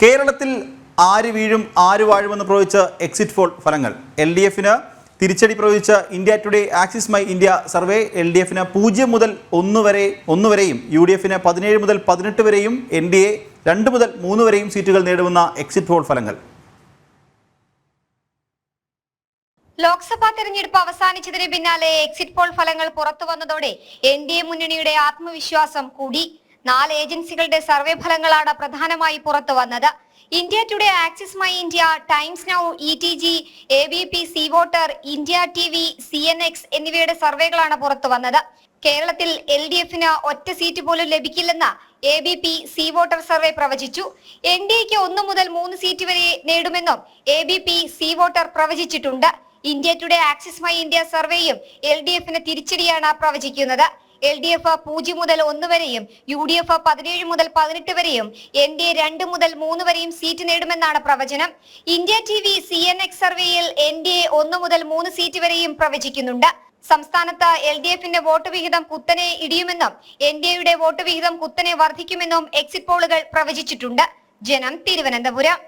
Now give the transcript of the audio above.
കേരളത്തിൽ ആര് വീഴും ആര് വാഴുമെന്ന് പ്രവചിച്ച എക്സിറ്റ് പോൾ ഫലങ്ങൾ. എൽ ഡി എഫിന് തിരിച്ചടി പ്രവചിച്ച India Today Axis My India survey L D എഫിന് പൂജ്യം മുതൽ ഒന്ന് വരെ ഒന്ന് വരെയും യു ഡി എഫിന് പതിനേഴ് മുതൽ പതിനെട്ട് വരെയും എൻ ഡി എ രണ്ട് മുതൽ മൂന്ന് വരെയും സീറ്റുകൾ നേടുമെന്ന എക്സിറ്റ് പോൾ ഫലങ്ങൾ. ലോക്സഭാ തെരഞ്ഞെടുപ്പ് അവസാനിച്ചതിന് പിന്നാലെ എക്സിറ്റ് പോൾ ഫലങ്ങൾ പുറത്തു വന്നതോടെ എൻ ഡി എ മുന്നണിയുടെ ആത്മവിശ്വാസം കൂടി നാല് ഏജൻസികളുടെ സർവേ ഫലങ്ങളാണ് പ്രധാനമായി പുറത്തു വന്നത്. India Today Axis My India Times Now E T G A B P C Voter India T V C N X എന്നിവയുടെ സർവേകളാണ് പുറത്തു വന്നത്. കേരളത്തിൽ എൽ ഡി എഫിന് ഒറ്റ സീറ്റ് പോലും ലഭിക്കില്ലെന്ന് A B P C Voter survey പ്രവചിച്ചു. എൻ ഡി എക്ക് ഒന്ന് മുതൽ മൂന്ന് സീറ്റ് വരെ നേടുമെന്നും A B P C Voter പ്രവചിച്ചിട്ടുണ്ട്. India Today Axis My India സർവേയും L D എഫിന് തിരിച്ചടിയാണ് പ്രവചിക്കുന്നത്. എൽ ഡി എഫ് പൂജ്യം മുതൽ ഒന്ന് വരെയും യു ഡി എഫ് പതിനേഴ് മുതൽ പതിനെട്ട് വരെയും എൻ ഡി എ രണ്ട് മുതൽ മൂന്ന് വരെയും സീറ്റ് നേടുമെന്നാണ് പ്രവചനം. India T V C N X സർവേയിൽ എൻ ഡി എ ഒന്ന് മുതൽ മൂന്ന് സീറ്റ് വരെയും പ്രവചിക്കുന്നുണ്ട്. സംസ്ഥാനത്ത് എൽ ഡി എഫിന്റെ വോട്ട് വിഹിതം കുത്തനെ ഇടിയുമെന്നും എൻ ഡി എയുടെ വോട്ട് വിഹിതം കുത്തനെ വർദ്ധിക്കുമെന്നും എക്സിറ്റ് പോളുകൾ പ്രവചിച്ചിട്ടുണ്ട്. ജനം തിരുവനന്തപുരം.